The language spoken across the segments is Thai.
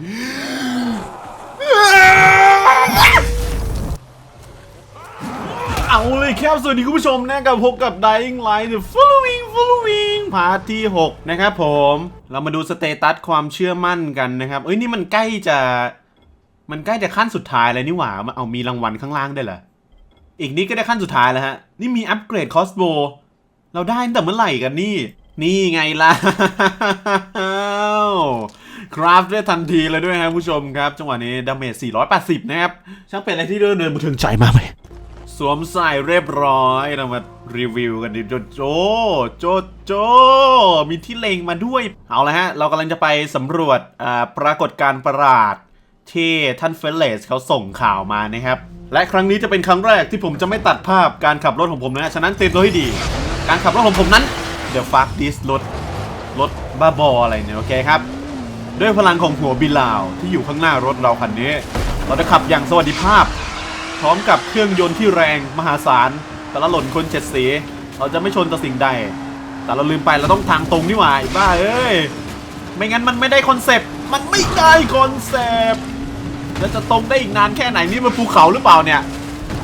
เอาเลยครับ สวัสดีคุณผู้ชมนะกับพบกับ Dying Light The Following Following พาร์ทที่ 6 นะครับผม เรามาดูสเตตัสความเชื่อมั่นกันนะครับ เอ้ย นี่มันใกล้จะ มันใกล้จะขั้นสุดท้ายแล้วนี่หว่ามาเอามีรางวัลข้างล่างได้เหรอ อีกนิดก็ได้ขั้นสุดท้ายแล้วฮะ นี่มีอัปเกรดคอสโบเราได้ตั้งแต่เมื่อไหร่กันนี่ นี่ไงล่ะ คราฟได้ทันทีเลยด้วยครับผู้ชมครับ จังหวะนี้ดาเมจ 480 นะครับ ช่างเป็นอะไรที่เดินเดินมาถึงใจมากเลยสวมใส่เรียบร้อยเรามารีวิวกันดิโจโจโจโจ มีที่เลงมาด้วย เอาละฮะ เรากำลังจะไปสำรวจอ่าปรากฏการณ์ประหลาดที่ท่านเฟลเลสเขาส่งข่าวมานะครับ และครั้งนี้จะเป็นครั้งแรกที่ผมจะไม่ตัดภาพการขับรถของผมนะ ฉะนั้นเตรียมตัวให้ดี การขับรถของผมนั้นเดี๋ยวฟักดิสรถรถบ้าบออะไรเนี่ย โอเคครับ ด้วยพลังของหัวบิลาวที่อยู่ข้างหน้ารถเราคันนี้ เราจะขับอย่างสวัสดิภาพ พร้อมกับเครื่องยนต์ที่แรงมหาศาลแต่ละหล่นคนเจ็ดสี เราจะไม่ชนต่อสิ่งใด แต่เราลืมไปเราต้องทางตรงนี่หว่าไอ้บ้าเอ้ยไม่งั้นมันไม่ได้คอนเซปต์มันไม่ได้คอนเซปต์แล้วจะตรงได้อีกนานแค่ไหนนี่มันภูเขาหรือเปล่าเนี่ย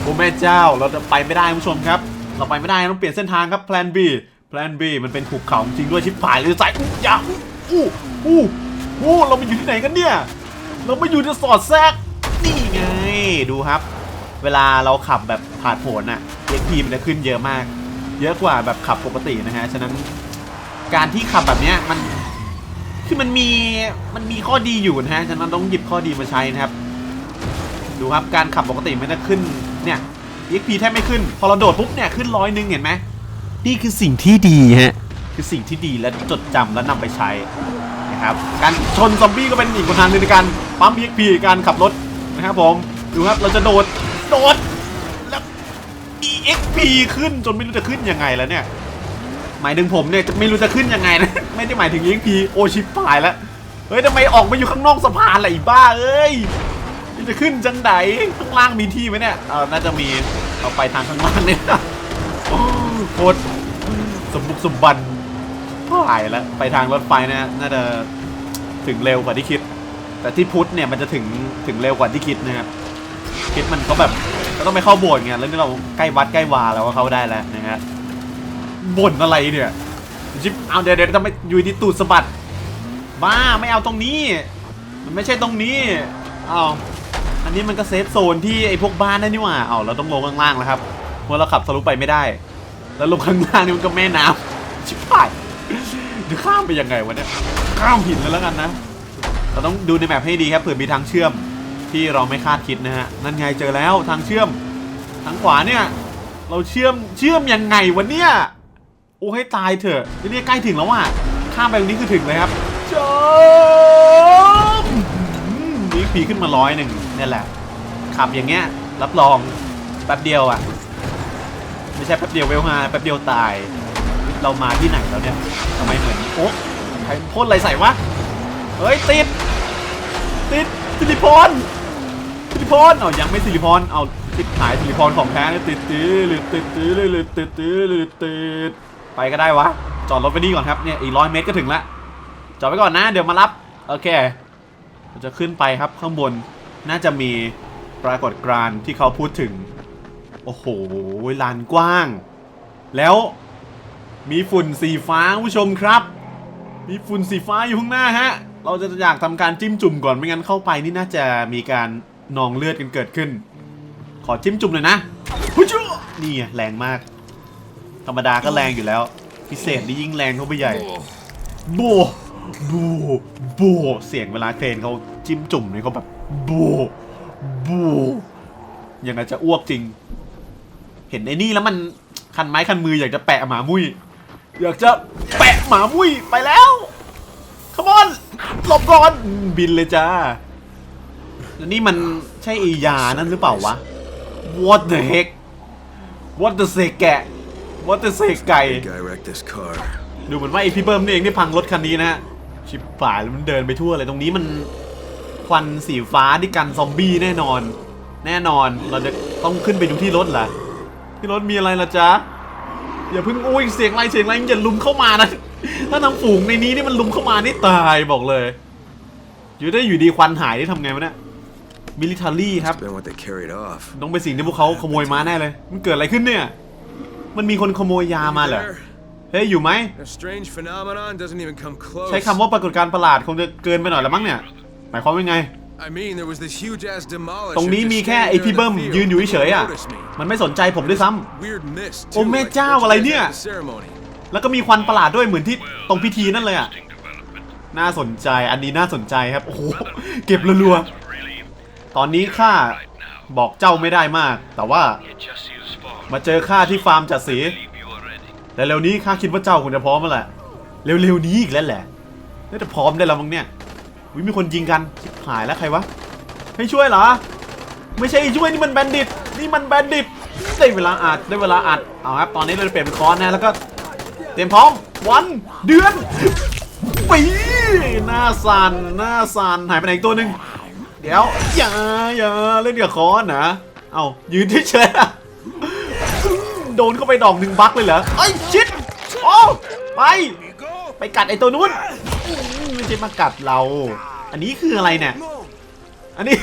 โอ้แม่เจ้าเราจะไปไม่ได้คุณผู้ชมครับ เราไปไม่ได้ต้องเปลี่ยนเส้นทางครับแพลน B แพลน B มันเป็นภูเขาจริงด้วยชิบหายเลยใจอุ๊ยอย่าอู้อู้ อู้เรามาอยู่ที่ไหนกันเนี่ย เรามาอยู่จะสอดแทรกนี่ไง ดูครับ เวลาเราขับแบบผ่านโผนอะเอ็กพีมันจะขึ้นเยอะมาก เยอะกว่าแบบขับปกตินะฮะ ฉะนั้นการที่ขับแบบเนี้ยมันคือมันมีมันมีข้อดีอยู่นะฮะ ฉะนั้นต้องหยิบข้อดีมาใช้นะครับ ดูครับการขับปกติมันจะขึ้นเนี่ย EXP แทบไม่ขึ้น พอเราโดดปุ๊บเนี่ยขึ้นร้อยหนึ่งเห็นไหมนี่คือสิ่งที่ดีฮะคือสิ่งที่ดีและจดจำและนำไปใช้ นะครับการชนซอมบี้ก็เป็นอีกทางหนึ่งในการปั๊ม EXP การขับรถนะครับผมดูครับเราจะโดดโดดแล้ว EXP ขึ้นจนไม่รู้จะขึ้นยังไงแล้วเนี่ยหมายถึงผมเนี่ยจะไม่รู้จะขึ้นยังไงนะไม่ได้หมายถึง EXP โอชิปายแล้วเฮ้ยทำไมออกมาอยู่ข้างนอกสะพานล่ะไอ้บ้าเอ้ยจะขึ้นจังไดข้างล่างมีที่ไหมเนี่ยเออน่าจะมีเอาไปทางข้างล่างเนี่ยโอ้โคตรสมบุกสมบัน หายแล้วไปทางรถไฟนะน่าจะถึงเร็วกว่าที่คิด แต่ที่พุทธเนี่ยมันจะถึงถึงเร็วกว่าที่คิดนะครับคิดมันก็แบบก็ต้องไปเข้าโบสถ์ไงแล้วนี่เราใกล้วัดใกล้วาแล้วก็เข้าได้แล้วนะฮะบ่นอะไรเนี่ยจิบเอาเดี๋ยวเดี๋ยวทำไมอยู่ดีตูดสะบัดบ้าไม่เอาตรงนี้ มันไม่ใช่ตรงนี้อ้าวอันนี้มันก็เซฟโซนที่ไอ้พวกบ้านนั่นนี่หว่าเอาเราต้องลงข้างล่างแล้วครับเพราะเราขับทะลุไปไม่ได้ แล้วลงข้างล่างนี่มันก็แม่น้ำชิบหาย จะข้ามไปยังไงวะเนี่ยข้ามหินเลยแล้วกันนะ เราต้องดูในแมพให้ดีครับเผื่อมีทางเชื่อมที่เราไม่คาดคิดนะฮะนั่นไงเจอแล้วทางเชื่อมทางขวาเนี่ย เราเชื่อมเชื่อมยังไงวะเนี่ยโอ้ให้ตายเถอะนี่ใกล้ถึงแล้วว่ะข้ามไปตรงนี้คือถึงเลยครับจบนี่ผีขึ้นมาร้อยหนึ่งนี่แหละ ขับอย่างเงี้ยรับรองแป๊บเดียวอะ ไม่ใช่แป๊บเดียวเวลมาแป๊บเดียวตาย เรามาที่ไหนแล้วเนี่ยทำไมเหมือนโอ๊ะใครพ่นอะไรใส่วะเฮ้ยติด ติดสิริพรสิริพรเอายังไม่สิริพรเอาติดหายสิริพรของแท้เนี่ยติดตื้อหรือติดตื้อหรือติดตื้อหรือติดไปก็ได้วะจอดรถไปนี่ก่อนครับเนี่ยอีกร้อยเมตรก็ถึงละจอดไว้ก่อนนะเดี๋ยวมารับโอเคเราจะขึ้นไปครับข้างบนน่าจะมีปรากฏการณ์ที่เขาพูดถึง โอ้โหลานกว้าง แล้ว มีฝุ่นสีฟ้าผู้ชมครับ มีฝุ่นสีฟ้าอยู่ข้างหน้าฮะ เราจะอยากทำการจิ้มจุ่มก่อนไม่งั้นเข้าไปนี่น่าจะมีการนองเลือดกันเกิดขึ้น ขอจิ้มจุ่มหน่อยนะฮู้ชูนี่แรงมาก ธรรมดาก็แรงอยู่แล้ว พิเศษนี่ยิ่งแรงเข้าไปใหญ่โบโบโบเสียงเวลาเครนเขาจิ้มจุ่มเนี่ยเขาแบบโบโบอย่างนั้นจะอ้วกจริง เห็นไอ้นี่แล้วมันคันไม้คันมืออยากจะแปะหมามุ้ย อยากจะแปะหมามุ้ยไปแล้วขมอนหลบก่อนอืมบินเลยจ้าแล้วนี่มันใช่อียานั่นหรือเปล่าวะ What the heck What the เซแกะ What the เซไก่ Guy wrecked this car. ดูเหมือนว่าไอพี่เบิ้มนี่เองที่พังรถคันนี้นะฮะชิบหายแล้วมันเดินไปทั่วเลยตรงนี้มันควันสีฟ้าที่กันซอมบี้แน่นอน แน่นอนเราจะต้องขึ้นไปดูที่รถเหรอที่รถมีอะไรล่ะจ๊ะ อย่าเพิ่งอุ้ยเสียงอะไรเสียงอะไรอย่าลุมเข้ามานะถ้าทางฝูงในนี้นี่มันลุมเข้ามานี่ตายบอกเลย อยู่ได้อยู่ดีควันหายได้ทำไงวะเนี่ยมิลิเทอรี่ครับ Been what they carried off. ต้องเป็นสิ่งที่พวกเขาขโมยมาแน่เลย มันเกิดอะไรขึ้นเนี่ย มันมีคนขโมยยามาเหรอ There. เฮ้ยอยู่ไหม A strange phenomenon doesn't even come close. ใช้คำว่าปรากฏการณ์ประหลาดคงจะเกินไปหน่อยแล้วมั้งเนี่ยหมายความว่าไง I mean, there was this huge ass demolisher ตรงนี้ just มีแค่ standing ไอ there พี่ in เบิ้ม the field. ยืนอยู่เฉยๆอะ Didn't notice me. มันไม่สนใจผมด้วยซ้ำ Weird mist. Oh, too, แม่ like เจ้า what you อะไร guys เนี่ย had at the ceremony. แล้วก็มีควันประหลาดด้วยเหมือนที่ตรงพิธีนั่นเลยอะ น่าสนใจ อันนี้น่าสนใจครับ โอ้โห เก็บรัวๆ ตอนนี้ข้าบอกเจ้าไม่ได้มาก แต่ว่า มาเจอข้าที่ฟาร์มจัดสีแต่เร็วนี้ข้าคิดว่าเจ้าคงจะพร้อมแล้วแหละ เร็วๆนี้อีกแล้วแหละน่าจะพร้อมได้แล้วมั้งเนี่ย วิมีคนยิงกันชิบหายแล้วใครวะให้ช่วยเหรอ ไม่ใช่ช่วยนี่มันแบนดิตนี่มันแบนดิตได้เวลาอัดได้เวลาอัดเอาครับตอนนี้เราจะเปลี่ยนเป็นคอนนะแล้วก็เตรียมพร้อมวันเดือนปีหน้าสันหน้าสันหายไปไหนอีกตัวหนึ่งเดี๋ยวอย่าอย่าเล่นกับคอนนะเอายืนเฉยๆอะโดนเข้าไปดอกหนึ่งบักเลยเหรอไอ้ชิดโอ้ไปไปกัดไอ้ตัวนู้น ไม่ใช่มากัดเรา อันนี้คืออะไรเนี่ย อันนี้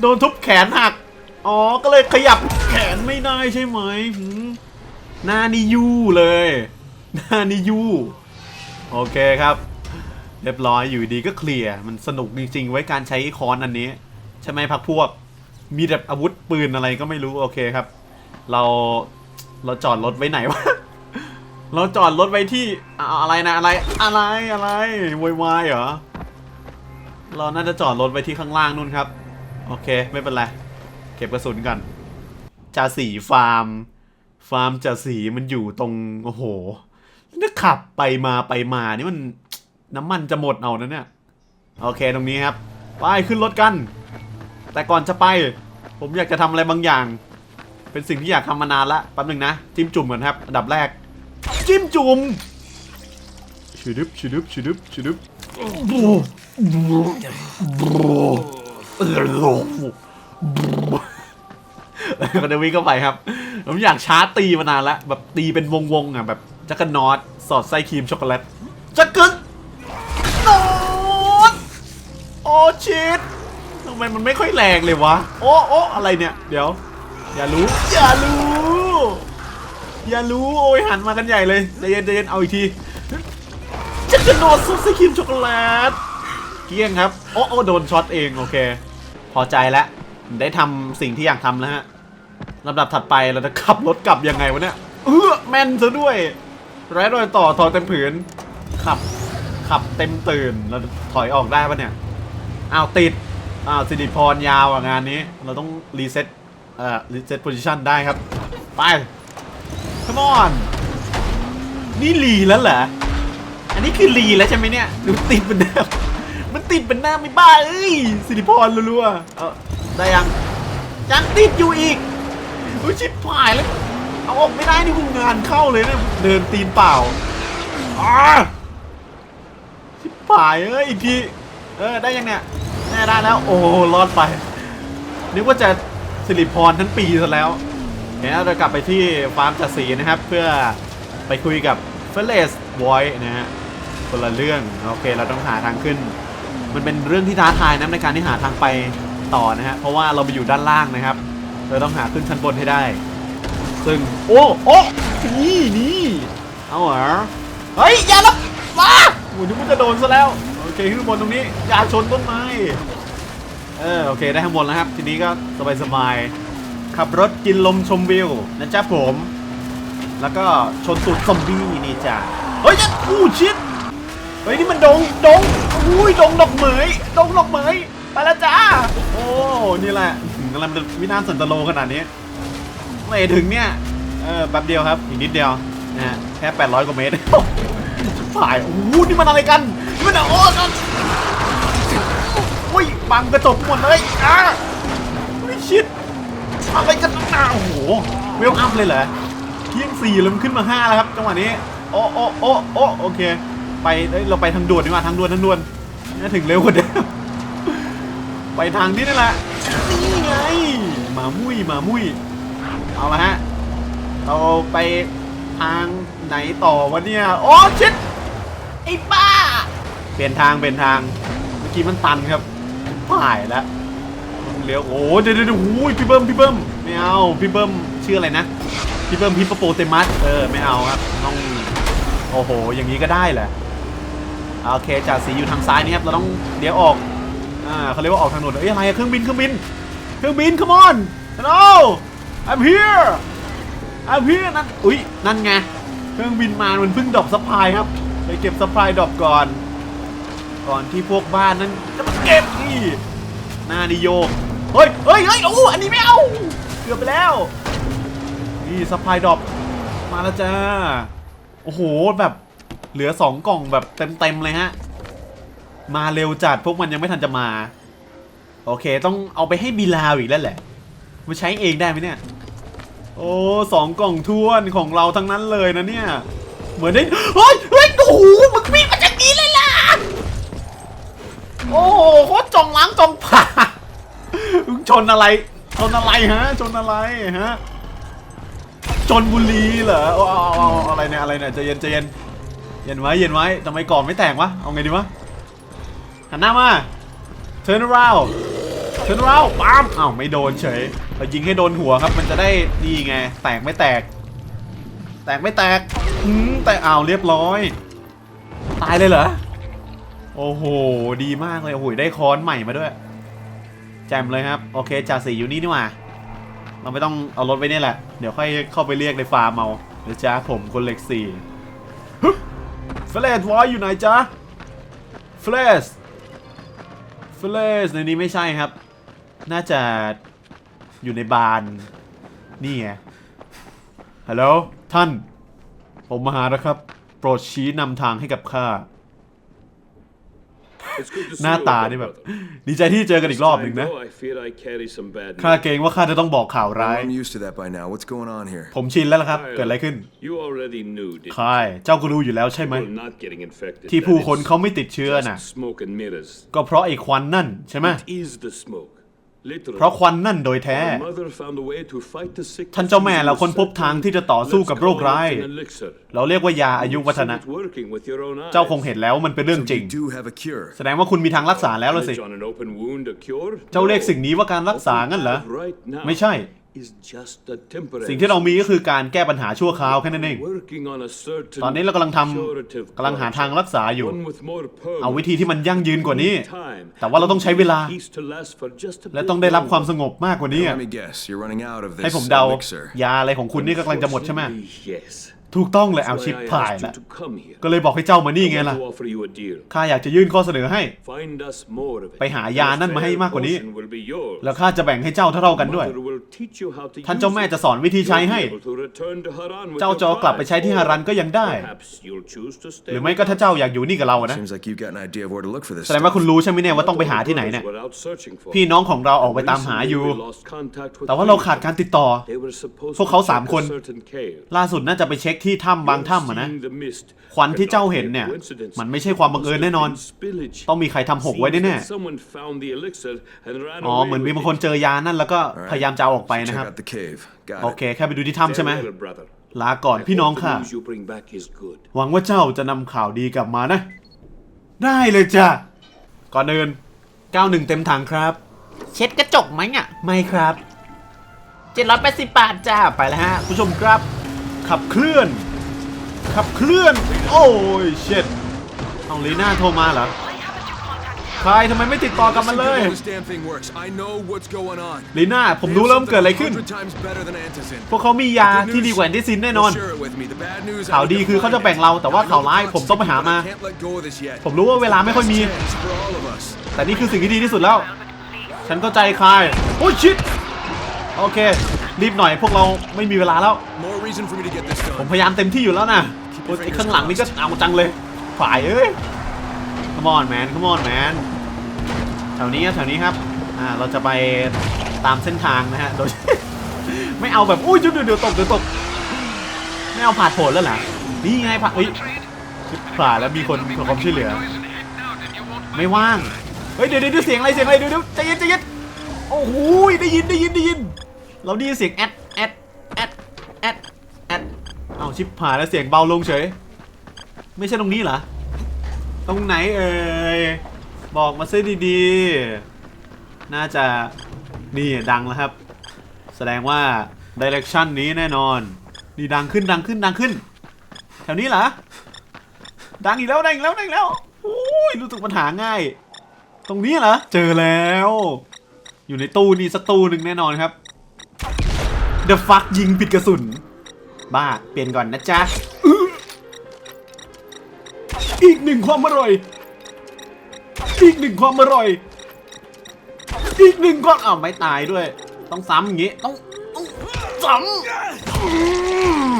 โดนทุบแขนหัก อ๋อ ก็เลยขยับแขนไม่ได้ใช่ไหมหน้านี่ยู่เลย หน้านี่ยู่โอเคครับ เรียบร้อยอยู่ดีก็เคลียร์มันสนุกจริงๆ ไว้การใช้ค้อนอันนี้ ใช่ไหมพักพวก มีแบบอาวุธปืนอะไรก็ไม่รู้โอเคครับ เราเราจอดรถไว้ไหนวะ เราจอดรถไว้ที่อะไรนะอะไรอะไรอะไรโวยวายเหรอเราน่าจะจอดรถไว้ที่ข้างล่างนู่นครับ โอเค ไม่เป็นไร เก็บกระสุนก่อนจ่าสีฟาร์ม ฟาร์มจ่าสีมันอยู่ตรงโอ้โหถ้าขับไปมาไปมานี่มันน้ำมันจะหมดเอานะเนี่ยโอเคตรงนี้ครับไปขึ้นรถกัน แต่ก่อนจะไป ผมอยากจะทำอะไรบางอย่าง เป็นสิ่งที่อยากทำมานานละแป๊บหนึ่งนะจิ้มจุ่มก่อนครับ อันดับแรก จิ้มจุ่มชิดึบชิดึบชิดึบชิดึบก็จะวิ่งเข้าไปครับผมอยากชาร์จตีมานานแล้วแบบตีเป็นวงๆอะแบบจักรนอตสอดไส้ครีมช็อกโกแลตจักรนอตโอ้ชิดทำไมมันไม่ค่อยแรงเลยวะ โอ้โอ้อะไรเนี่ย เดี๋ยว อย่ารู้ อย่ารู้ อย่ารู้โอ้ยหันมากันใหญ่เลยใจเย็นใจเย็นเอาอีกทีจะกระโดดซุปไส้ครีมช็อกโกแลตเกี้ยงครับโอ้โอ้โดนช็อตเองโอเค พอใจแล้วได้ทำสิ่งที่อยากทำแล้วฮะลำดับถัดไปเราจะขับรถกลับยังไงวะเนี่ยเออแม่นซะด้วยไร้รอยต่อทอเต็มผืน ขับขับเต็มตื่นเราถอยออกได้ปะเนี่ยอ้าวติดอ้าวสิริพรยาวอะงานนี้ เราต้องรีเซ็ตเอ่อรีเซ็ตโพซิชันได้ครับ ไป come on นี่รีแล้วเหรอ อันนี้คือรีแล้วใช่ไหมเนี่ยดูติดเป็นเดิมมันติดเป็นหน้าไม่บ้าเอ้ยสิริพรรัวๆเออได้ยังยังติดอยู่อีกอุ้ยชิบหายแล้วเอาออกไม่ได้นี่คุณงานเข้าเลยเนี่ยเดินตีนเปล่าอ่าชิบหายเอ้ยอีกทีเออได้ยังเนี่ยแน่ได้แล้วโอ้รอดไปนึกว่าจะสิริพรทั้งปีซะแล้ว เดี๋ยวเรากลับไปที่ฟาร์มจัดสีนะครับ เพื่อไปคุยกับเฟลเลสวอยนะฮะคนละเรื่องโอเคเราต้องหาทางขึ้น มันเป็นเรื่องที่ท้าทายนะในการที่หาทางไปต่อนะฮะเพราะว่าเราไปอยู่ด้านล่างนะครับ เราต้องหาขึ้นชั้นบนให้ได้ ซึ่งโอ้โอ้นี่นี่เอาเหรอเฮ้ยอย่าละมาโอ้ยนึกว่าจะโดนซะแล้วโอเคขึ้นบนตรงนี้อย่าชนต้นไม้เออโอเคได้ข้างบนแล้วครับ ทีนี้ก็สบายสบาย ขับรถกินลมชมวิวนะจ๊ะผม แล้วก็ชนตูดซอมบี้นี่จ้ะเฮ้ยอู้ชิดเฮ้ยนี่มันดงดงอุ้ยดงดอกเหมยดงดอกเหมยไปแล้วจ้าโอ้นี่แหละถึงกำลังเป็นวินาศสันตโลขนาดนี้ไม่ถึงเนี่ยเออแป๊บเดียวครับอีกนิดเดียวนะฮะแค่ 800 กว่าเมตรฝ่ายโอ้โหนี่มันอะไรกันนี่มันอะโอ้กันอุ้ยบังกระจกหมดเลยอะไม่ชิด อะไรกันนักหนาโอ้โหเวลอัพเลยเหรอเที่ยงสี่แล้วมันขึ้นมาห้าแล้วครับจังหวะนี้โอ้โอ้โอ้โอ้โอเค ไปเราไปทางด่วนดีกว่าทางด่วนทางด่วนน่าถึงเร็วกว่าเดิมไปทางนี้นั่นแหละนี่ไงหมามุ้ยหมามุ้ยเอาละฮะเราไปทางไหนต่อวะเนี่ยโอ้ชิดไอ้บ้า เปลี่ยนทางเปลี่ยนทางเมื่อกี้มันตันครับผ่ายแล้ว เลี้ยวโอ้เดี๋ยวเดี๋ยวเดี๋ยวโอ้ยพี่เบิ้มพี่เบิ้มไม่เอาพี่เบิ้มชื่ออะไรนะพี่เบิ้มฮิปโปโปเตมัสเออไม่เอาครับต้องโอ้โหอย่างนี้ก็ได้แหละโอเคจ่าสีอยู่ทางซ้ายนี่ครับเราต้องเดี๋ยวออกอ่าเขาเรียกว่าออกทางถนนเอ้ยอะไรเครื่องบินเครื่องบินเครื่องบิน come on hello I'm here I'm here นั่นอุ้ยนั่นไงเครื่องบินมามันเพิ่งดรอปซัพพลายครับไปเก็บซัพพลายดรอปก่อน ก่อนที่พวกบ้านนั้นจะมาเก็บนี่หน้านิโยก เฮ้ยเฮ้ยเฮ้ยโอ้อันนี้ไม่เอา เกือบไปแล้ว นี่ซัพพลายดรอปมาแล้วจ้า โอ้โห แบบเหลือสองกล่องแบบเต็ม ๆ เลยฮะ มาเร็วจัดพวกมันยังไม่ทันจะมา โอเค ต้องเอาไปให้บีลาวอีกแล้วแหละมาใช้เองได้ไหมเนี่ย โอ้สองกล่องท้วนของเราทั้งนั้นเลยนะเนี่ย เหมือนได้เฮ้ยเฮ้ยโอ้โหมึงวิ่งมาจากนี้เลยล่ะ โอ้โหโคตรจองล้างจองผ่า มึงชนอะไร ชนอะไรฮะ ชนอะไรฮะ ชนบุรีเหรอเอาเอาเอาเอาอะไรเนี่ยอะไรเนี่ยใจเย็นใจเย็น เย็นไว้เย็นไว้ทำไมก่อนไม่แตกวะ เอาไงดีวะ หันหน้ามา turn around turn around ปั๊มอ้าวไม่โดนเฉยเรายิงให้โดนหัวครับ มันจะได้นี่ไง แตกไม่แตก แตกไม่แตก อืมแต่อ้าวเรียบร้อย ตายเลยเหรอ โอ้โห ดีมากเลย โอ้โห ได้ค้อนใหม่มาด้วย แจมเลยครับ โอเคจ่าสีอยู่นี่นี่หว่า เราไม่ต้องเอารถไว้เนี่ยแหละ เดี๋ยวค่อยเข้าไปเรียกในฟาร์มเอาเดี๋ยวจ้าผมคนเล็กสี่เฟลสวอยอยู่ไหนจ๊ะเฟลสเฟลสในนี้ไม่ใช่ครับ น่าจะอยู่ในบานนี่ไงฮัลโหลท่าน ผมมาหาแล้วครับ โปรดชี้นำทางให้กับข้า หน้า you ตา again, นี่แบบ brother. ดีใจที่เจอกันอีกรอบหนึ่ง Time, นะ though, I fear I carry some bad ข้า news. เกรงว่าข้าจะต้องบอกข่าวร้าย I'm used to that by now. What's going on here? ผมชินแล้วละครับ เกิดอะไรขึ้น You already knew, didn't ใช่เจ้าก็รู้อยู่แล้วใช่ไหม People not getting infected. ที่ that ผู้คน is เขาไม่ติดเชื้อ just น่ะ Smoke and mirrors. ก็เพราะไอ้ควันนั่นใช่ไหม เพราะควันนั่นโดยแท้ Our mother found a way to fight the sickness ท่านเจ้าแม่เราค้นพบ using a ทางที่จะต่อสู้กับ Let's โรค call ร้าย it an elixir. เราเรียกว่ายาอายุวัฒนะ You've seen it working with your own eyes. เจ้าคงเห็นแล้วมันเป็นเรื่อง So จริง you do have a cure. แสดงว่าคุณมีทางรักษาแล้วละสิ Knowledge on an open wound, a cure? เจ้าเรียก No. สิ่งนี้ว่าการรักษางั้นเหรอ What we have right now ไม่ใช่ is just a temporary สิ่งที่เรามีก็คือการแก้ปัญหาชั่วคราวแค่นั้นเอง Working on a certain ตอนนี้เรากำลังท curative ำกำลังหาทางรักษาอยู่ one with more permanent เอาวิธีที่มันยั่งยืนกว่านี้ time. แต่ว่าเราต้องใช้เวลา Peace to last for just a และ bit ต้องได้รับความ longer. สงบมากกว่านี้ Let อะ me guess. You're running out of ให้ this ผมเดา elixir. ยาอะไรของคุณนี่ก็กำลังจะหมดใช่ไหม Unfortunately, Yes. ถูกต้องเลยเอา That's ชิป why I ผ่าย asked แล้ว you to come here. ก็เลยบอกให้เจ้ามานี่ I ไง want ล่ะ to offer you a deal. ข้าอยากจะยื่นข้อเสนอให้ Find us more of it. ไปหายานั่นมาให้มากกว่านี้ A fair portion will be yours. แล้วข้าจะแบ่งให้เจ้าเท่าๆกันด้วย Mother will teach you how to ท่านเจ้าแม่ use it. จะสอนวิธีใช้ให้ You'll be able to return to Haran with เจ้า your จะเอากลับไป tribe. ใช้ที่ฮารันก็ยังได้ Perhaps you'll choose to stay หรือไม่ก็ถ้าเจ้าอยากอยู่นี่กับเราอะนะ Seems like you've got an idea of where to look for this แสดงว่า stuff. คุณรู้ใช่ไหมเนี่ยว่าต้องไปหาที่ไหนเนี่ย Were out searching for พี่น้องของเราออกไปตามหาอยู่ Recently, we lost contact with แต่ว่าเรา three ขาดการติดต่อ They were supposed พวกเขา to สาม check คน a certain cave. ล่าสุดน่าจะไปเช็คที่ถ้ำบางถ้ำอะนะ Seeing the mist ควันที่เจ้าเห็นเนี่ย cannot be a coincidence. มันไม่ใช่ความบังเอิญแน่นอน Must have been spillage. ต้องมีใครทำหกไว้แน่ Seems that someone found the elixir and ran ๆอ๋อ away เหมือนมี with บางคน it. เจอยานั่นแล้วก็พยายามจะเอาออกไป Check นะครับ out the cave. Got โอ it. เค แค่ไปดูที่ถ้ำใช่ไหม Farewell, brother. ลาก่อนพี่น้อง Hope the ค่ะ news you bring back is good. หวังว่าเจ้าจะนำข่าวดีกลับมานะ ได้เลยจ้ะ ก่อนอื่น91 เต็มถังครับ เช็ดกระจกไหมอะ ไม่ครับ 780 บาทจ้า ไปแล้วฮะ ผู้ชมครับ ขับเคลื่อน ขับเคลื่อน โอ้ยเช็ดเอาลีน่าโทรมาเหรอใครทำไมไม่ติดต่อกับมาเลยลีน่าผมรู้แล้วมันเกิดอะไรขึ้น พวกเขามียาที่ดีกว่าแอนติซินแน่นอน ข่าวดีคือเขาจะแบ่งเราแต่ว่าข่าวร้ายผมต้องไปหามา ผมรู้ว่าเวลาไม่ค่อยมี แต่นี่คือสิ่งที่ดีที่สุดแล้ว ฉันเข้าใจคายโอ้ยชิดโอเค รีบหน่อยพวกเราไม่มีเวลาแล้ว reason for me to get this ผม done. พยายามเต็มที่อยู่แล้วนะโอ้ยไอ้ข้างหลังนี่ก็เอาจังเลย ฝ่ายเอ้ย come on man come on man แถวนี้ครับแถวนี้ครับ อ่า เราจะไปตามเส้นทางนะฮะ โดย ไม่เอาแบบอุ้ยเดี๋ยวเดี๋ยวเดี๋ยวตกเดี๋ยวตก ไม่เอาผ่านโผล่แล้วเหรอ นี่ไงผ่านเฮ้ยชิบผ่านแล้วมีคนขอความช่วยเหลือ ไม่ว่าง เฮ้ยเดี๋ยวเดี๋ยวเสียงอะไรเสียงอะไรเดี๋ยวเดี๋ยวใจเย็นใจเย็นโอ้โหได้ยินได้ยินได้ยิน เราได้ยินเสียงแอดแอดแอดแอด ชิบหายแล้วเสียงเบาลงเฉย ไม่ใช่ตรงนี้เหรอ ตรงไหนเอ่ย บอกมาซะดีๆ น่าจะนี่ดังแล้วครับ แสดงว่าดิเรกชันนี้แน่นอน นี่ดังขึ้นดังขึ้นดังขึ้น แถวนี้เหรอ ดังอีกแล้วดังอีกแล้วดังอีกแล้วโอ้ยรู้สึกปัญหาง่าย ตรงนี้เหรอ เจอแล้ว อยู่ในตู้นี่สักตู้หนึ่งแน่นอนครับ The fuck ยิงผิดกระสุน บ้า เปลี่ยนก่อนนะจ๊ะอื้ออีกหนึ่งความอร่อย อีกหนึ่งความอร่อย อีกหนึ่งความอ้าวไม่ตายด้วย ต้องซ้ำอย่างงี้ ต้องต้องซ้ำอืม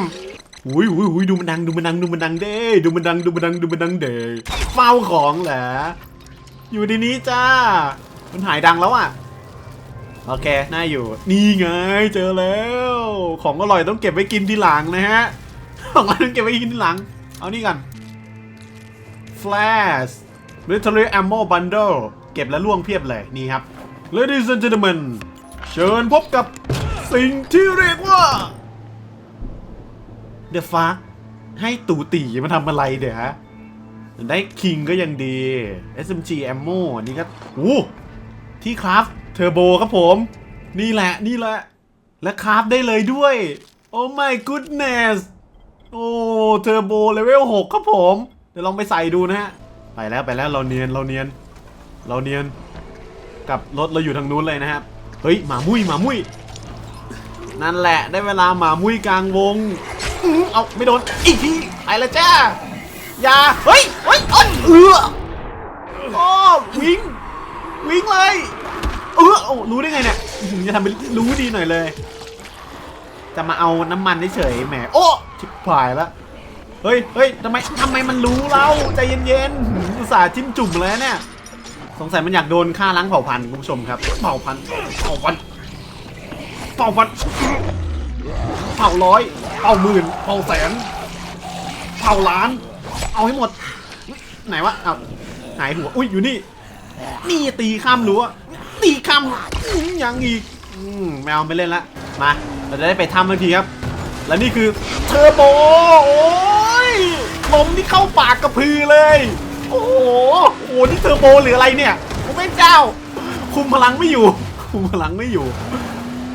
อุ้ยอุ้ยอุ้ยดูมันดัง ดูมันดัง ดูมันดังเด้ ดูมันดัง ดูมันดัง ดูมันดังเด้เฝ้าของเหรออยู่ในนี้จ้า มันหายดังแล้วอะ โอเค น่าอยู่ นี่ไง เจอแล้ว ของอร่อยต้องเก็บไว้กินทีหลังนะฮะ ของอร่อยต้องเก็บไว้กินทีหลัง เอานี่กัน Flash Military Ammo Bundle เก็บแล้วล่วงเพียบเลย นี่ครับ Ladies and gentlemen เชิญพบกับสิ่งที่เรียกว่า The Fuck ให้ตู่ตีมาทำอะไรเดี๋ยวฮะ ได้คิงก็ยังดี SMG Ammo อันนี้ก็โอ้ที่คราฟ เทอร์โบครับผม นี่แหละนี่แหละ และคราฟได้เลยด้วย โอ้ my goodness โอ้เทอร์โบเลเวล6ครับผม เดี๋ยวลองไปใส่ดูนะฮะ ไปแล้วไปแล้วเราเนียนเราเนียน เราเนียน กับรถเราอยู่ทางนู้นเลยนะครับ เฮ้ยหมามุ้ยหมามุ้ยนั่นแหละได้เวลาหมามุ้ยกลางวงอื้อเอาไม่โดนอีกทีไปล้วจ้าอย่าเฮ้ยเฮ้ยเอ้ยเออโอ้วิ่งวิ่งเลย อออรู้ได้ไงเนี่ยอื้อหือจะทำเป็นรู้ดีหน่อยเลย จะมาเอาน้ำมันเฉยแหมโอ้ชิบหายแล้วเฮ้ยเฮ้ยทำไมทำไมมันรู้เราใจเย็นๆอุตส่าห์จิ้มจุ่มเลยเนี่ยสงสัยมันอยากโดนฆ่าล้างเผ่าพันธุ์คุณผู้ชมครับ เผ่าพันธุ์เผ่าพันธุ์เผ่าพันธุ์เผ่าร้อยเผ่าหมื่นเผ่าแสนเผ่าล้าน เอาให้หมด ไหนวะอ้าหายหัวอุ้ยอยู่นี่ นี่ตีข้ามรั้ว ตีข้ามยังอีกอืมแมวไม่เล่นละมาเราจะได้ไปทำทันทีครับ และนี่คือเทอร์โบโอ้ยลมที่เข้าปากกระพือเลย โอ้โหโอ้นี่เทอร์โบหรืออะไรเนี่ยผมเป็นเจ้า คุมพลังไม่อยู่ คุมพลังไม่อยู่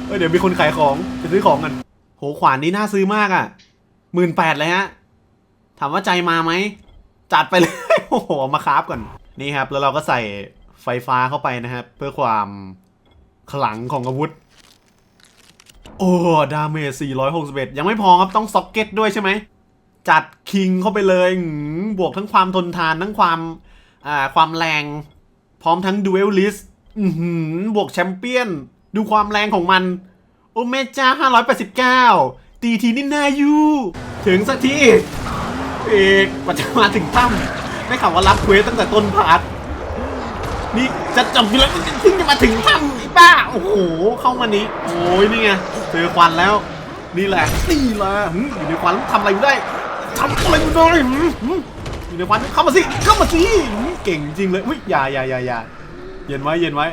เอ้ยเดี๋ยวมีคนขายของไปซื้อของกันโหขวานนี้น่าซื้อมากอะหมื่นแปดเลยฮะถามว่าใจมาไหมจัดไปเลยโอ้โหมาคราฟก่อนนี่ครับ แล้วเราก็ใส่ ไฟฟ้าเข้าไปนะครับ เพื่อความขลังของอาวุธ โอ้ดาเมจ461 ยังไม่พอครับต้องซ็อกเก็ตด้วยใช่ไหม จัดคิงเข้าไปเลยบวกทั้งความทนทานทั้งความอ่าความแรง พร้อมทั้งดูเอลลิสบวกแชมเปี้ยน ดูความแรงของมัน โอ้แม่จ้า 589 ตีทีนี่นาอยู่ถึงสักทีเอกกว่าจะมาถึงถ้ำได้ข่าวว่ารับเควสตั้งแต่ต้นพาร์ท นี่จะจบอยู่แล้วเพิ่งจะมาถึงถ้ำไอ้บ้า โอ้โห เข้ามานี้ โอ้ยนี่ไงเจอควันแล้ว นี่แหละนี่แหละหืมอยู่ในควันทำอะไรไม่ได้ทำอะไรไม่ได้หืมหืมอยู่ในควันเข้ามาสิเข้ามาสิเก่งจริงเลยอุ้ยอย่าอย่าอย่าอย่าเย็นไว้เย็นไว้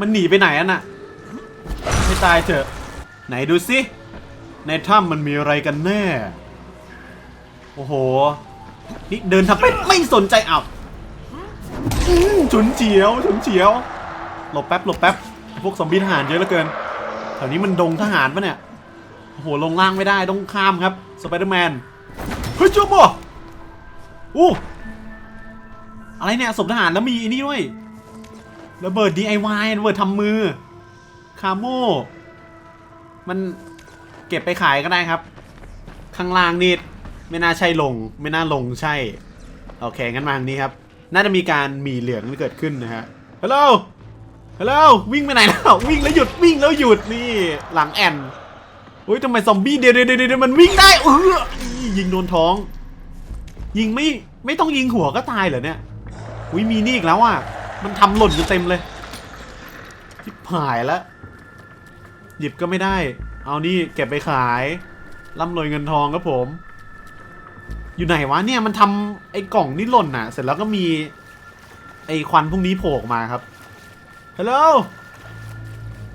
มันหนีไปไหนอะน่ะให้ตายเถอะ ไหนดูสิในถ้ำมันมีอะไรกันแน่ โอ้โห นี่เดินทำไปไม่สนใจอ้าว ฉุนเฉียวฉุนเฉียว หลบแป๊บหลบแป๊บ พวกซอมบี้ทหารเยอะเหลือเกิน แถวนี้มันดงทหารปะเนี่ย โอ้โห ลงล่างไม่ได้ต้องข้ามครับ สไปเดอร์แมน เฮ้ยจุ๊บอะอู้อะไรเนี่ยศพทหารแล้วมีอันนี้ด้วยระเบิด DIY ระเบิดทำมือ คาโม มันเก็บไปขายก็ได้ครับ ข้างล่างนี่ไม่น่าใช่ลง ไม่น่าลงใช่ โอเค งั้นมาทางนี้ครับ น่าจะมีการหมีเหลืองเกิดขึ้นนะฮะฮัลโหลฮัลโหลวิ่งไปไหนแล้ววิ่งแล้วหยุดวิ่งแล้วหยุดนี่หลังแอนอุ้ยทำไมซอมบี้เดี๋ยวเดี๋ยวเดี๋ยวมันวิ่งได้เออยิงโดนท้อง ยิงไม่ไม่ต้องยิงหัวก็ตายเหรอเนี่ยอุ้ยมีนี่อีกแล้วอะมันทำหล่นอยู่เต็มเลยทิบหายแล้วหยิบก็ไม่ได้ เอานี่เก็บไปขายร่ำรวยเงินทองครับผม อยู่ไหนวะเนี่ยมันทำไอ้กล่องนี่หล่นน่ะ เสร็จแล้วก็มีไอ้ควันพวกนี้โผล่ออกมาครับฮัลโหล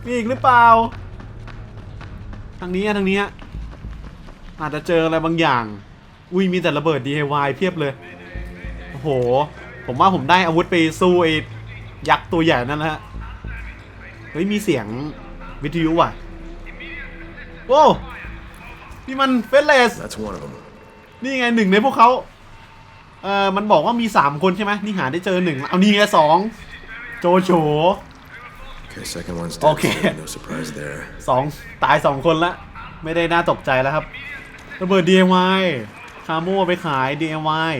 มีอีกหรือเปล่า ทางนี้ทางนี้อาจจะเจออะไรบางอย่าง อุ้ยมีแต่ระเบิด DIY เพียบเลย โอ้โห ผมว่าผมได้อาวุธไปสู้ไอ้ยักษ์ตัวใหญ่นั่นแหละฮะ เฮ้ยมีเสียงวิทยุว่ะ โอ้นี่มันเฟสเลส นี่ไงหนึ่งในพวกเขาเอ่อมันบอกว่ามีสามคนใช่ไหมนี่หาได้เจอหนึ่งเอานี่ไงสองโจโฉ Okay, second one's dead. Okay. so no surprise there. สองตายสองคนละไม่ได้น่าตกใจแล้วครับระเบิด DIY คาโม่ไปขาย DIY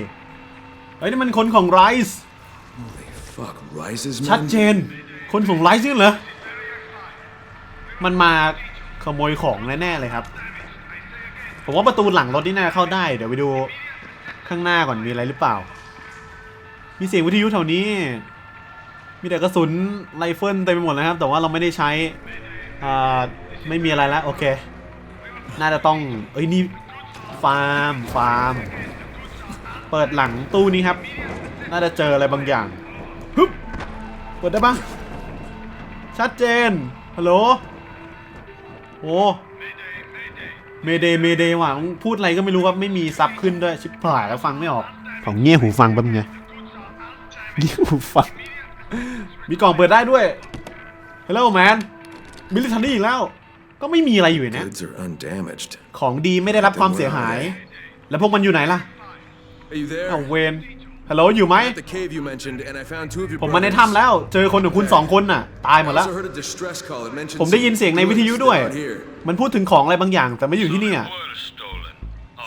เฮ้ยนี่มันคนของไรซ์ Holy fuck, rises, ชัด man? เจน คนของไรซ์นี่เหรอ มันมาขโมยของแน่ๆเลยครับ ผมว่าประตูหลังรถนี่น่าจะเข้าได้ เดี๋ยวไปดูข้างหน้าก่อนมีอะไรหรือเปล่า มีเสียงวิทยุแถวนี้ มีแต่กระสุนไรเฟิลเต็มไปหมดเลยครับ แต่ว่าเราไม่ได้ใช้อ่าไม่มีอะไรแล้วโอเค น่าจะต้อง เอ้ยนี่ฟาร์มฟาร์ม เปิดหลังตู้นี้ครับ น่าจะเจออะไรบางอย่างฮึบเปิดได้ปะชัดเจนฮัลโหลโอ้ เมเดเมเดว่ะมึงพูดอะไรก็ไม่รู้ครับไม่มีซับขึ้นด้วยชิบหายแล้วฟังไม่ออก ของเงี้ยหูฟังแป๊บนึงไงเงี้ยหูฟัง มีกล่องเปิดได้ด้วยฮัลโหลแมนมิลิทันนี่อีกแล้ว ก็ไม่มีอะไรอยู่ในเนี้ย Goods are undamaged. ของดีไม่ได้รับความเสียหาย แล้วพวกมันอยู่ไหนล่ะ Are you there? อ้าวเวน ฮัลโหลอยู่ไหม At the cave you mentioned, and I found two of your ผมมาใน brothers. ถ้ำแล้ว เจอคนของคุณสองคนน่ะ ตายหมด I แล้ว also heard a distress call. It mentioned ผมได้ยินเสียงในวิทยุด้วย goods down here. มันพูดถึงของอะไรบางอย่าง แต่ไม่อยู่ที่นี่อะ were stolen.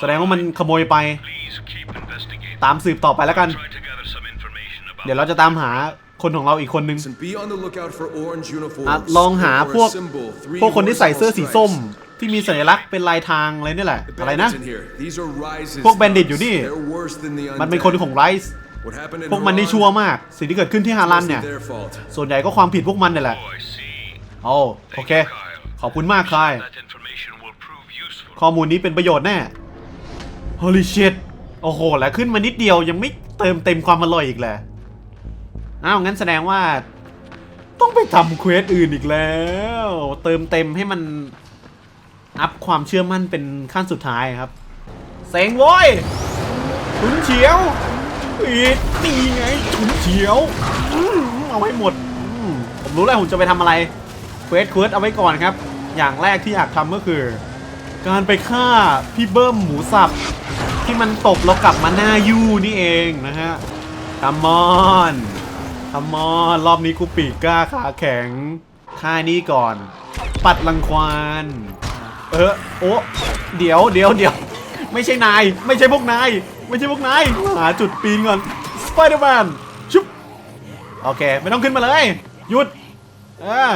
แสดงว่ามันขโมยไป Please keep investigating. ตามสืบต่อไปแล้วกัน Try to gather some information about เดี๋ยวเราจะตามหา คนของเราอีกคนนึง Listen, be on the lookout for orange อะ uniforms. ลองหา or a พวก symbol, three พวกคนที่ใส่เสื้อสีส้ม horizontal ที่มีสัญลักษณ์เป็นลายทางอะไรนี่แหละ stripes. อะไรนะ Bandits in here. These are rises พวก bandit อยู่นี่ thugs. They're worse than the มันเป็นคน undead. ของไรซ์ What happened in พวกมันนี่ Haran ชั่วมาก สิ่งที่เกิดขึ้นที่ฮารัน wasn't เนี่ย their fault. ส่วนใหญ่ก็ความผิดพวกมันนี่แหละ Oh, I see. โอ้โอเค ขอบคุณมากคาย That information will prove useful. ข้อมูลนี้เป็นประโยชน์แน่ Holy shit โอ้โห แล้วขึ้นมานิดเดียวยังไม่เติมเต็มความอร่อยอีกเลย อ้าวงั้นแสดงว่า ต้องไปทำเควสอื่นอีกแล้ว เติมเต็มให้มัน อัพความเชื่อมั่นเป็นขั้นสุดท้ายครับเซ็งโว้ยฉุนเฉียวอีดนี่ไงฉุนเฉียวอื้อเอาให้หมดอืมผมรู้แล้วผมจะไปทำอะไรเควสเควสเอาไว้ก่อนครับ อย่างแรกที่อยากทำก็คือ การไปฆ่าพี่เบิ้มหมูสับ ที่มันตบเรากลับมาหน้ายูนี่เองนะฮะคัมมอน คัมอนรอบนี้กูปีกกล้าขาแข็งฆ่านี่ก่อน ปัดรังควานเออโอ้เดี๋ยวเดี๋ยวเดี๋ยวไม่ใช่นาย ไม่ใช่พวกนาย ไม่ใช่พวกนาย หาจุดปีนก่อนสไปเดอร์แมนชุบโอเค ไม่ต้องขึ้นมาเลย หยุดเออ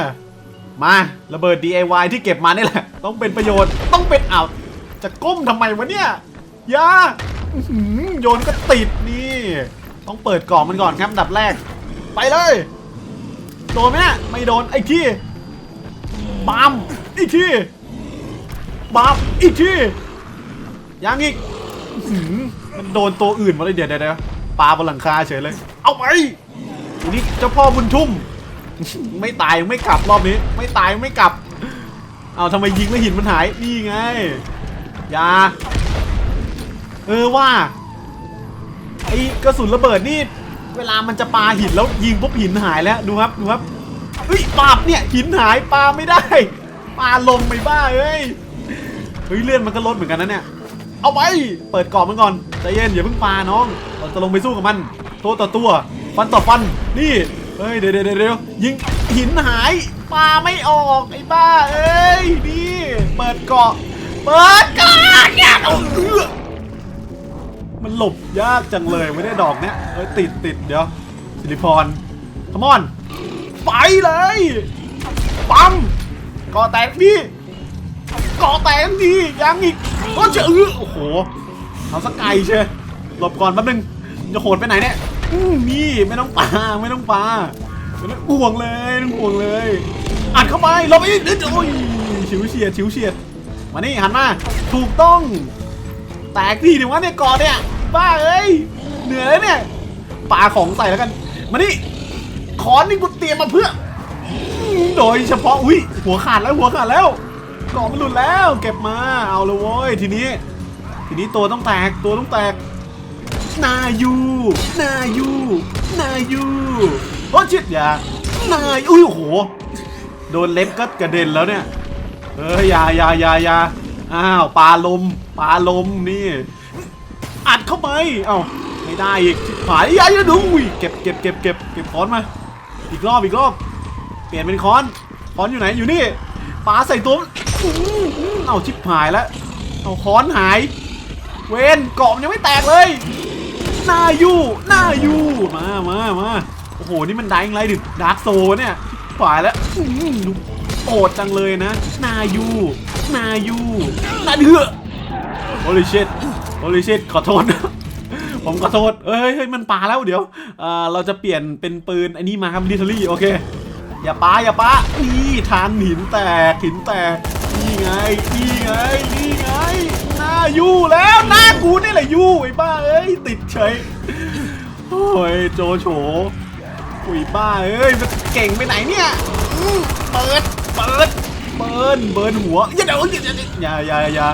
มาระเบิด DIY ที่เก็บมานี่แหละ ต้องเป็นประโยชน์ต้องเป็นอ้าวจะก้มทำไมวะเนี่ยอย่าโยนก็ติดนี่ ต้องเปิดกล่องมันก่อนครับอันดับแรก ไปเลย โดนไหมไม่โดนไอ้ที่บามอีกที่บามอีกที่ยังอีกมันโดนตัวอื่นมาเลยเดี๋ยวเดี๋ยวปลาบนหลังคาเฉยเลย เอาไปอันนี้เจ้าพ่อบุญทุ่ม ไม่ตายยังไม่กลับรอบนี้ ไม่ตายยังไม่กลับ เอาทำไมยิงแล้วหินมันหาย นี่ไงยาเออว่าไอ้กระสุนระเบิดนี่ เวลามันจะปาหินแล้วยิงปุ๊บหินหายแล้วดูครับดูครับเฮ้ยปาบเนี่ยหินหายปาไม่ได้ปาลงไม่บ้าเอ้ยเฮ้ยเลื่อนมันก็ลดเหมือนกันนะเนี่ยเอาไปเปิดกรอบมันก่อนใจเย็นอย่าเพิ่งปาน้องเราจะลงไปสู้กับมันตัวต่อตัวฟันต่อฟันนี่เฮ้ยเดี๋ยวเดี๋ยวเดี๋ยวยิงหินหายปาไม่ออกไอ้บ้าเอ้ยนี่เปิดเกาะเปิดเกาะเนี่ย มันหลบยากจังเลยไม่ได้ดอกเนี้ยเอ้ยติดติดเดี๋ยวสิริพรขมอนไปเลยปั๊มเกาะแตกพี่เกาะแตกทียังอีกก็จะเออโอ้โหเอาสักไกลเชยหลบก่อนแป๊บนึงจะโหดไปไหนเนี่ยอื้อนี่ไม่ต้องปาไม่ต้องปาไม่ต้องห่วงเลยไม่ต้องห่วงเลยอัดเข้าไปหลบอีกเดี๋ยวโอ้ยชิวเฉียดชิวเฉียดมานี่หันมาถูกต้อง แตกทีเดียววะเนี่ยเกาะเนี่ย บ้าเอ้ย เหนื่อยแล้วเนี่ยปาของใส่แล้วกัน มานี่ขอนนี่กูเตรียมมาเพื่อ โดยเฉพาะ อุ้ยหัวขาดแล้วหัวขาดแล้วกล่องมันหลุดแล้ว เก็บมา เอาเลยโว้ยทีนี้ ทีนี้ตัวต้องแตก ตัวต้องแตก นายู นายู นายูโอ้ชิดอย่า นาย อุ้ยโอ้โห โดนเล็บก็กระเด็นแล้วเนี่ยเฮ้ยอยาอยาอยาอยา อ้าวปลาลมปลาลมนี่ อัดเข้าไปเอ้าไม่ได้อีกผายยาอย่าดูอุ้ยเก็บเก็บเก็บเก็บเก็บค้อนมา อีกรอบอีกรอบเปลี่ยนเป็นค้อนค้อนอยู่ไหนอยู่นี่ปลาใส่ตัวอื้อหือเอาชิบหายแล้วเอาค้อนหาย เวนเกาะมันยังไม่แตกเลยหน้ายู่หน้ายู่มามามาโอ้โหนี่มันดังไรดิดาร์กโซเนี่ยฝ่ายแล้วอื้อหือโอดจังเลยนะหนายูห นายูหนาเดือโอลิชิตโอลิชิตขอโทษ ผมขอโทษเอ้ยเฮ้ยมันปาแล้วเดี๋ยวเออเราจะเปลี่ยนเป็นปืนไอ้นี่มาครับลิทเทอรี่โอเค อย่าปาอย่าปานี่ทานหินแตกหินแตกนี่ไงนี่ไงนี่ไงหน้ายู่แล้วหน้ากูนี่แหละยู่ไอ้บ้าเอ้ยติดเฉยโอ้ยโจโฉอุยบ้าเอ้ยมันเก่งไปไหนเนี่ยเปิดเปิด เบิร์นเบิร์นหัวอย่าเดี๋ยวอย่าอย่าอย่าอย่า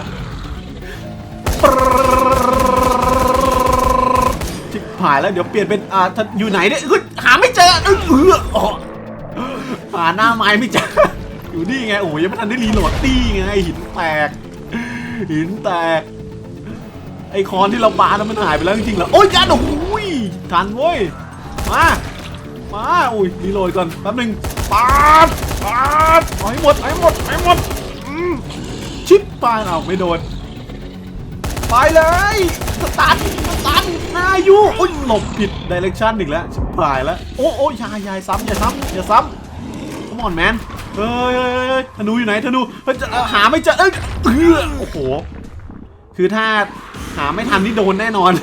ชิบหายแล้วเดี๋ยวเปลี่ยนเป็นอ่าถ้าอยู่ไหนเนี่ยหาไม่เจอเออเอออ๋อหาหน้าไม้ไม่เจออยู่นี่ไงโอ้ยยังไม่ทันได้รีโหลดตี้ไงหินแตก หินแตก ไอคอนที่เราปาแล้วมันหายไปแล้วจริงๆเหรอโอ้ยยันโอ้ยทันเว้ยมามาอุ้ยรีโหลดก่อนแป๊บหนึง ปาดปาดเอาให้หมดเอาให้หมดเอาให้หมดอืมชิปปาดเอาไม่โดน ไปเลยสตันสตันหนายูโอ้ยหลบผิดดิเรกชันอีกแล้วชิบหายแล้ว โอ้โอ้ยอยาอยาซ้ำอย่าซ้ำอย่าซ้ำ Come on man เฮ้ยเฮ้ยเฮ้ยธนูอยู่ไหนธนูเฮ้ยจะเอ่อหาไม่เจอเอ้ยเอื้อโอ้โห คือถ้าหาไม่ทันนี่โดนแน่นอน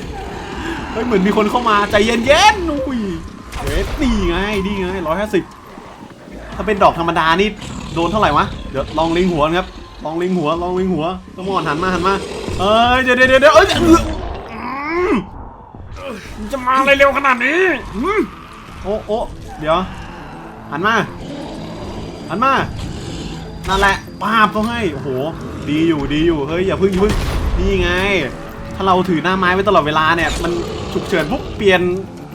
เฮ้ยเหมือนมีคนเข้ามาใจเย็นๆอุ้ยเวทนี่ไงนี่ไงร้อยห้าสิบ ถ้าเป็นดอกธรรมดานี่โดนเท่าไหร่วะ เดี๋ยวลองลิงหัวนะครับ ลองลิงหัว ลองลิงหัวตมอนหันมาหันมา เอ้ยเดี๋ยวเดี๋ยวเดี๋ยวเอ้ยเอื้ออืมมันจะมาอะไรเร็วขนาดนี้อืมโอ้โอ้เดี๋ยว หันมา หันมา นั่นแหละป้าบเขาให้ โอ้โห ดีอยู่ดีอยู่ เฮ้ยอย่าพึ่งอย่าพึ่งนี่ไง ถ้าเราถือหน้าไม้ไว้ตลอดเวลาเนี่ย มันฉุกเฉินปุ๊บเปลี่ยน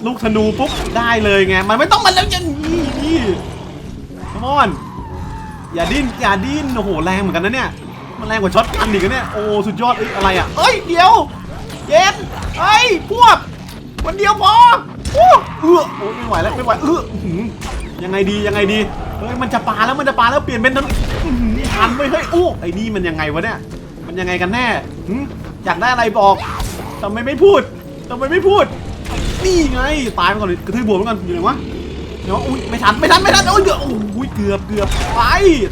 ลูกธนูปุ๊บได้เลยไง มันไม่ต้องมาแล้วอย่างนี้นี่ข มอนอย่าดิ้นอย่าดิ้นโอ้โหแรงเหมือนกันนะเนี่ยมันแรงกว่าช็อตกันอีกนเนี่ยโอ้สุดยอดเอ้ยอะไรอะเอ้ยเดี๋ยวเย็นเอ้ยพวกวันเดียวพอโอ้เออโอ้ยไม่ไหวแล้วไม่ไหวเอออื้อหือยังไงดียังไงดีเฮ้ยมันจะปาแล้วมันจะปาแล้วเปลี่ยนเป็นทันอื้อหือทันไว้ยเฮ้ยโอ้ไอ้นี่มันยังไงวะเนี่ยมันยังไงกันแน่หึอยากได้อะไรบอกทำไมไม่พูดทำไมไม่พูดนี่ไงตายไปก่อนเลยกระทืบบวกไปก่อนอยู่ไหนวะ เดี๋ยวอุ้ยไม่ทันไม่ทันไม่ทันโอ้ยเกือบโอ้ยเกือบเกือบไป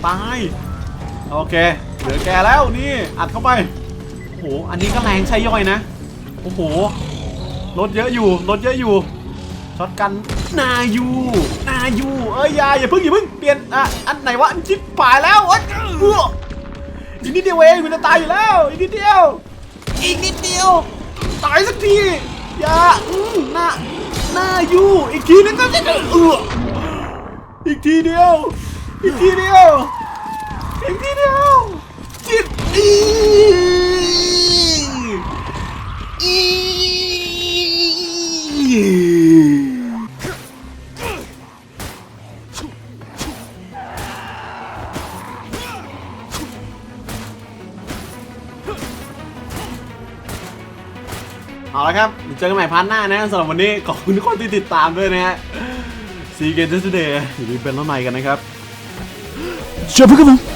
ตายโอเคเหลือแกแล้วนี่อัดเข้าไปโอ้โหอันนี้ก็แรงใช่ย่อยนะโอ้โหรถเยอะอยู่รถเยอะอยู่ช็อตกันนายูนายูเอ้ยอยาอย่าเพิ่งอย่าเพิ่งเปลี่ยนอะอันไหนวะอันชิปป่ายแล้วโอ๊ยเอื้ออีกนิดเดียวเองมันจะตายอยู่แล้วอีกนิดเดียวอีกนิดเดียวตายสักทีอย่าอืมหน้า หน้ายู่ อีกทีนึงก็จะเอืออีกทีเดียว อีกทีเดียว อีกทีเดียวจิตอี จอกันใหม่พาร์ทหน้านะสำหรับวันนี้ขอบคุณทุกคนที่ติดตามด้วยนะฮะซีเกนเจสเดย์อยู่ดีเป็นต้นใหม่กันนะครับเจอพวกกัน